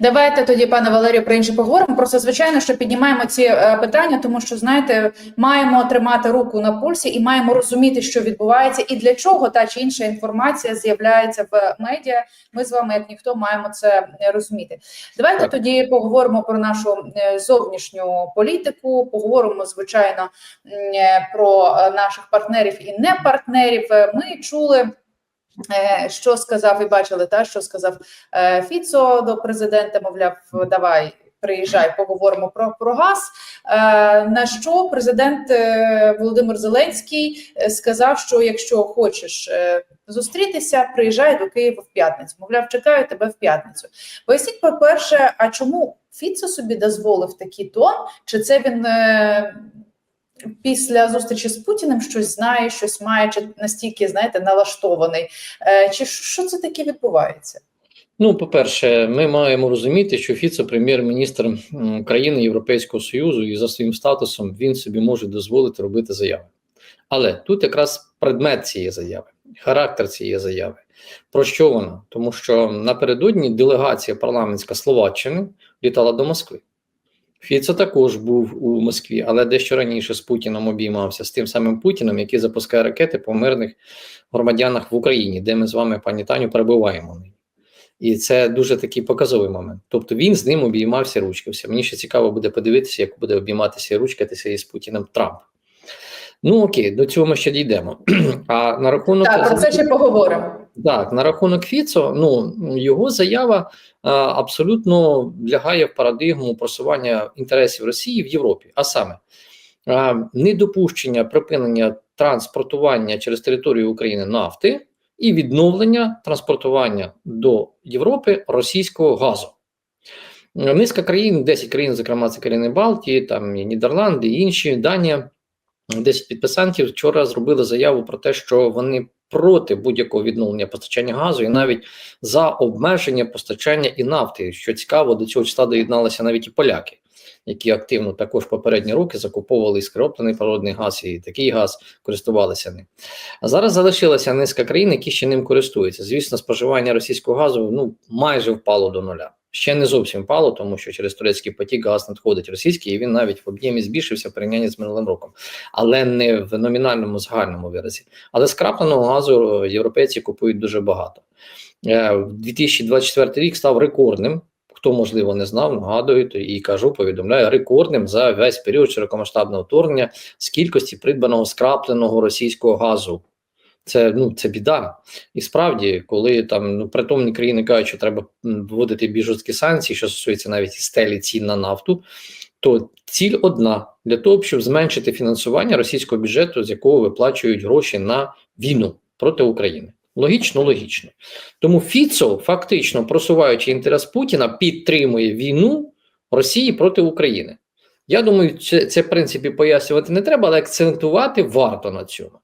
Давайте тоді, пане Валерію, про інше поговоримо. Просто звичайно, що піднімаємо ці е, питання, тому що знаєте, маємо тримати руку на пульсі і маємо розуміти, що відбувається, і для чого та чи інша інформація з'являється в медіа. Ми з вами, як ніхто, маємо це е, розуміти. Давайте Так. тоді поговоримо про нашу е, зовнішню політику. Поговоримо звичайно про наших партнерів і не партнерів. Ми чули. Е, Що сказав і бачили, та що сказав е, Фіцо до президента? Мовляв, давай приїжджай, поговоримо про, про газ. Е, На що президент Володимир Зеленський сказав, що якщо хочеш зустрітися, приїжджай до Києва в п'ятницю. Мовляв, чекаю тебе в п'ятницю. Поясніть, по-перше, а чому Фіцо собі дозволив такий тон? Чи це він після зустрічі з Путіним щось знає, щось має, чи настільки, знаєте, налаштований? Е, Чи що це таке відбувається? Ну, по-перше, ми маємо розуміти, що Фіцо прем'єр-міністр країни Європейського Союзу, і за своїм статусом він собі може дозволити робити заяви. Але тут якраз предмет цієї заяви, характер цієї заяви. Про що вона? Тому що напередодні делегація парламентська Словаччини літала до Москви. Фіцо також був у Москві, але дещо раніше з Путіном обіймався з тим самим Путіним, який запускає ракети по мирних громадянах в Україні, де ми з вами, пані Таню, перебуваємо. І це дуже такий показовий момент. Тобто він з ним обіймався ручкався. Мені ще цікаво буде подивитися, як буде обійматися і ручкатися із Путіним Трамп. Ну окей, до цього ми ще дійдемо. А на рахунок Так, про це ще поговоримо. так, на рахунок Фіцо, ну його заява а, абсолютно лягає в парадигму просування інтересів Росії в Європі, а саме а, недопущення припинення транспортування через територію України нафти і відновлення транспортування до Європи російського газу. Низка країн, 10 країн, зокрема, це країни Балтії, там і Нідерланди, і інші Данія. 10 підписантів вчора зробили заяву про те, що вони проти будь-якого відновлення постачання газу і навіть за обмеження постачання і нафти. Що цікаво, до цього числа доєдналися навіть і поляки, які активно також попередні роки закуповували іскроплений природний газ і такий газ користувалися ним. А зараз залишилася низка країн, які ще ним користуються. Звісно, споживання російського газу ну майже впало до нуля. Ще не зовсім впало, тому що через турецький потік газ надходить російський, і він навіть в об'ємі збільшився в з минулим роком, але не в номінальному загальному виразі. Але скрапленого газу європейці купують дуже багато. Е, 2024 рік став рекордним. Хто можливо не знав, нагадую і кажу, повідомляю рекордним за весь період широкомасштабного вторгнення з кількості придбаного скрапленого російського газу. Це ну це біда. І справді, коли там ну притомні країни кажуть, що треба вводити більш жорсткі санкції, що стосується навіть і стелі цін на нафту, то ціль одна для того, щоб зменшити фінансування російського бюджету, з якого виплачують гроші на війну проти України. Логічно, логічно. Тому Фіцо, фактично просуваючи інтерес Путіна, підтримує війну Росії проти України. Я думаю, це, це в принципі пояснювати не треба, але акцентувати варто на цьому.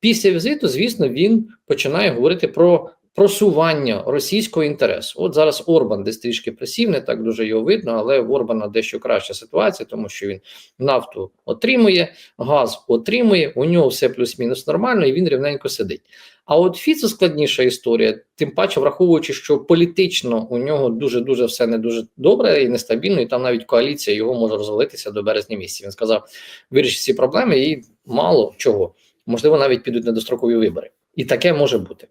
Після візиту, звісно, він починає говорити про просування російського інтересу. От зараз Орбан десь трішки присів, не так дуже його видно, але в Орбана дещо краща ситуація, тому що він нафту отримує, газ отримує, у нього все плюс-мінус нормально, і він рівненько сидить. А от Фіцо складніша історія, тим паче, враховуючи, що політично у нього дуже дуже все не дуже добре і нестабільно, і там навіть коаліція його може розвалитися до березня місяця. Він сказав: вирішить ці проблеми, і мало чого, можливо, навіть підуть на дострокові вибори, і таке може бути.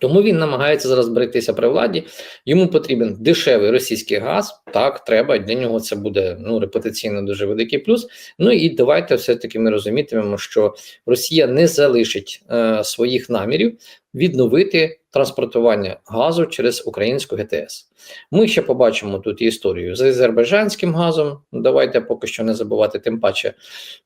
Тому він намагається зараз берегтися при владі. Йому потрібен дешевий російський газ. Так, треба для нього це буде ну репутаційно дуже великий плюс. Ну і давайте все-таки ми розумітимемо, що Росія не залишить е, своїх намірів відновити транспортування газу через українську ГТС. Ми ще побачимо тут історію з азербайджанським газом. Давайте поки що не забувати. Тим паче,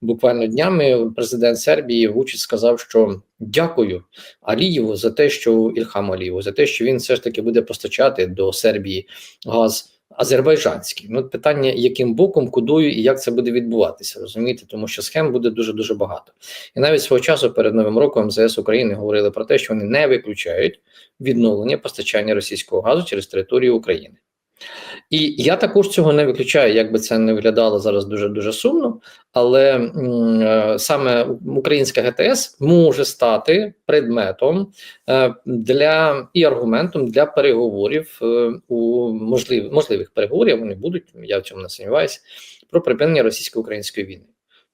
буквально днями президент Сербії Вучич сказав, що дякую Алієву за те, що Ільхам Алієву, за те, що він все ж таки буде постачати до Сербії газ. Азербайджанський. Ну, питання, яким боком, кудою і як це буде відбуватися, розумієте, тому що схем буде дуже дуже багато. І навіть свого часу перед новим роком МЗС України говорили про те, що вони не виключають відновлення постачання російського газу через територію України. І я також цього не виключаю, як би це не виглядало зараз дуже дуже сумно. Але е, саме українська ГТС може стати предметом е, для і аргументом для переговорів е, у можливих можливих переговорів. Вони будуть, я в цьому не сумніваюся, про припинення російсько-української війни.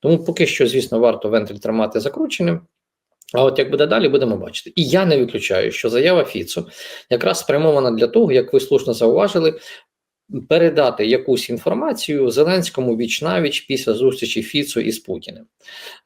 Тому поки що, звісно, варто вентиль тримати закрученим. А от як буде далі, будемо бачити. І я не виключаю, що заява Фіцо якраз спрямована для того, як ви слушно зауважили, передати якусь інформацію Зеленському віч навіч після зустрічі Фіцо із Путіним.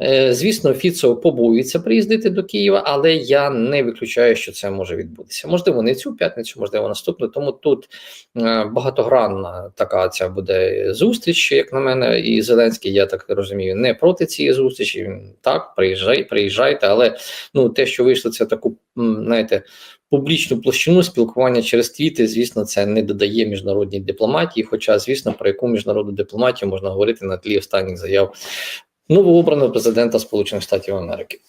Е, звісно, Фіцо побоюється приїздити до Києва, але я не виключаю, що це може відбутися. Можливо, не цю п'ятницю, можливо, наступну. Тому тут е, багатогранна така ця буде зустріч, як на мене, і Зеленський, я так розумію, не проти цієї зустрічі. Так, приїжджай, приїжджайте, але ну те, що вийшло, це таку, знаєте, публічну площину спілкування через твіти, звісно, це не додає міжнародній дипломатії. Хоча, звісно, про яку міжнародну дипломатію можна говорити на тлі останніх заяв новообраного президента Сполучених Штатів Америки.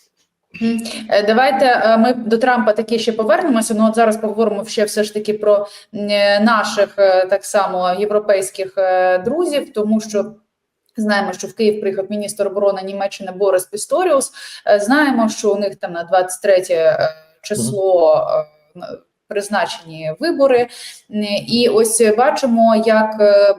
Е, Давайте е, ми до Трампа таки ще повернемося. Ну от зараз поговоримо ще все ж таки про е, наших так само європейських друзів, тому що. Знаємо, що в Київ приїхав міністр оборони Німеччини Борис Пісторіус. Знаємо, що у них там на 23 е, число е, призначені вибори. І ось бачимо, як е,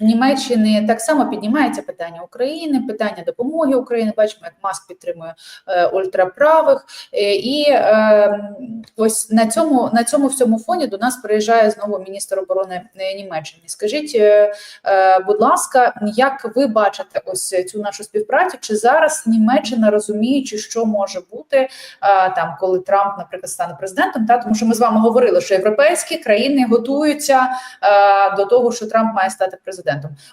в Німеччині так само піднімається питання України, питання допомоги Україні. Бачимо, як Маск підтримує е, ультраправих. Е, І е, ось на цьому на цьому всьому фоні до нас приїжджає знову міністр оборони е, Німеччини. Скажіть, е, е, будь ласка, як ви бачите ось цю нашу співпрацю? Чи зараз Німеччина розуміючи, що може бути е, там, коли Трамп, наприклад, стане президентом? Та тому що ми з вами говорили, що європейські країни готуються е, до того, що Трамп має стати президентом.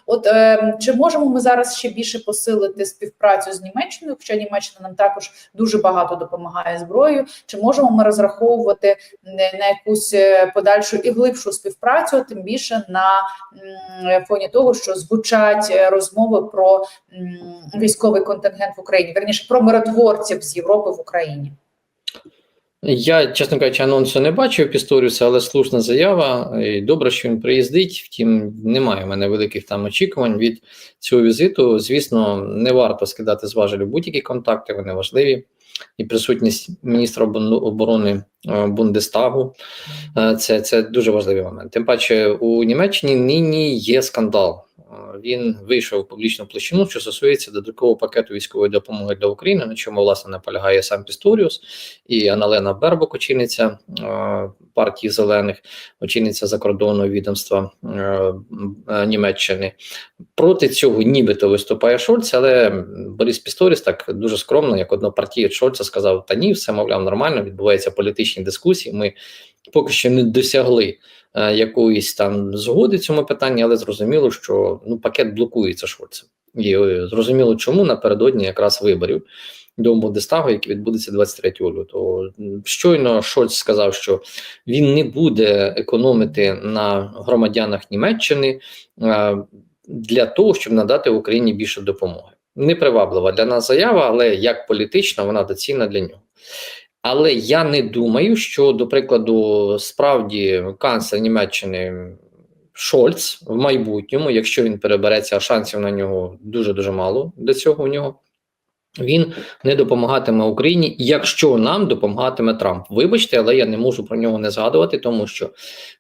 От е, чи можемо ми зараз ще більше посилити співпрацю з Німеччиною? Хоча Німеччина нам також дуже багато допомагає зброєю. Чи можемо ми розраховувати на якусь е, подальшу і глибшу співпрацю, тим більше на фоні того, що звучать е, розмови про військовий контингент в Україні, верніше про миротворців з Європи в Україні? Я, чесно кажучи, анонсу не бачив Пісторіуса, але слушна заява. І добре, що він приїздить. Втім, немає в мене великих там очікувань від цього візиту. Звісно, не варто скидати з будь-які контакти, вони важливі. І присутність міністра оборони е, Бундестагу е, це, це дуже важливий момент. Тим паче у Німеччині нині є скандал. Він вийшов у публічну площину, що стосується додаткового пакету військової допомоги для України, на чому власне наполягає сам Пісторіус і Аналена Бербок, очільниця партії зелених, очільниця закордонного відомства Німеччини. Проти цього нібито виступає Шольц, але Борис Пісторіс так дуже скромно, як однопартієць Шольца, сказав: Та ні, все мовляв нормально, відбуваються політичні дискусії. Ми поки що не досягли якоїсь там згоди цьому питанні, але зрозуміло, що ну пакет блокується Шольцем. І е, зрозуміло, чому напередодні якраз виборів до Бундестагу, який відбудеться 23 лютого. Щойно Шольц сказав, що він не буде економити на громадянах Німеччини е, для того, щоб надати Україні більше допомоги. Неприваблива для нас заява, але як політична, вона доцільна для нього. Але я не думаю, що, до прикладу, справді канцлер Німеччини Шольц в майбутньому, якщо він перебереться, а шансів на нього дуже дуже мало для цього у нього. Він не допомагатиме Україні, якщо нам допомагатиме Трамп. Вибачте, але я не можу про нього не згадувати, тому що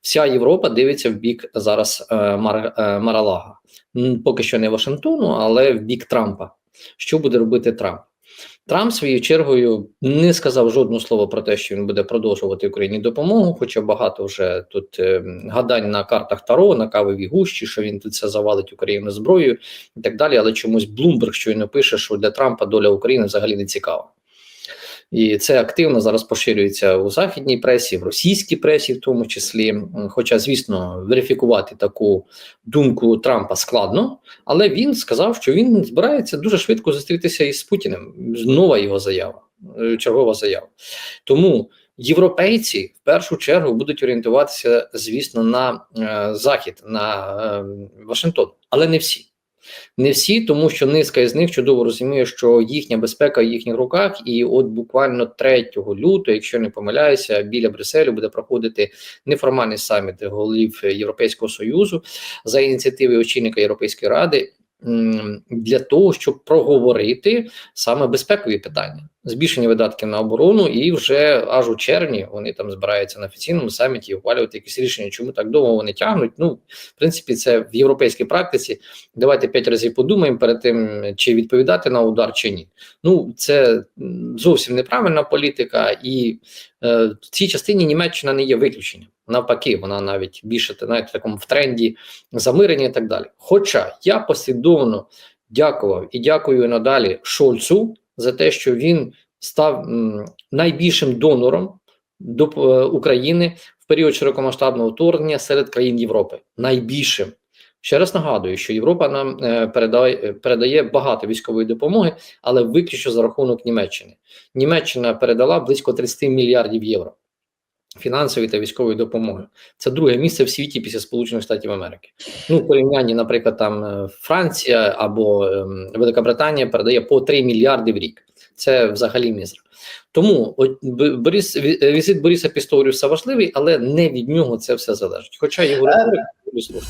вся Європа дивиться в бік зараз е, Мар, е, Маралага. Поки що не Вашингтону, але в бік Трампа. Що буде робити Трамп? Трамп своєю чергою не сказав жодного слова про те, що він буде продовжувати Україні допомогу, хоча багато вже тут е, гадань на картах Таро, на кавовій гущі, що він тут це завалить Україну зброєю і так далі. Але чомусь Блумберг щойно пише, що для Трампа доля України взагалі не цікава. І це активно зараз поширюється у західній пресі, в російській пресі, в тому числі. Хоча, звісно, верифікувати таку думку Трампа складно, але він сказав, що він збирається дуже швидко зустрітися із Путіним. Нова його заява, е, чергова заява. Тому європейці в першу чергу будуть орієнтуватися, звісно, на е, захід, на е, Вашингтон, але не всі. Не всі, тому що низка із них чудово розуміє, що їхня безпека в їхніх руках, і от буквально 3 лютого, якщо не помиляюся, біля Брюсселю буде проходити неформальний саміт голів Європейського союзу за ініціативи очільника Європейської ради для того, щоб проговорити саме безпекові питання, збільшення видатків на оборону, і вже аж у червні вони там збираються на офіційному саміті ухвалювати якісь рішення. Чому так довго вони тягнуть? Ну, в принципі, це в європейській практиці. Давайте п'ять разів подумаємо перед тим, чи відповідати на удар, чи ні. Ну, це зовсім неправильна політика, і е, в цій частині Німеччина не є виключенням. Навпаки, вона навіть більше знаєте, в такому в тренді замирення і так далі. Хоча я послідовно дякував і дякую надалі Шольцу за те, що він став найбільшим донором до е, України в період широкомасштабного вторгнення серед країн Європи. Найбільшим. Ще раз нагадую, що Європа нам е, передає, передає багато військової допомоги, але виключно за рахунок Німеччини. Німеччина передала близько 30 мільярдів євро фінансової та військової допомоги. Це друге місце в світі після Сполучених Штатів Америки. Ну, в порівнянні, наприклад, там е, Франція або ем, Велика Британія передає по 3 мільярди в рік. Це взагалі мізер. Тому от, Борис, ві- візит Бориса Пісторіуса важливий, але не від нього це все залежить. Хоча його Е, риторика слушна.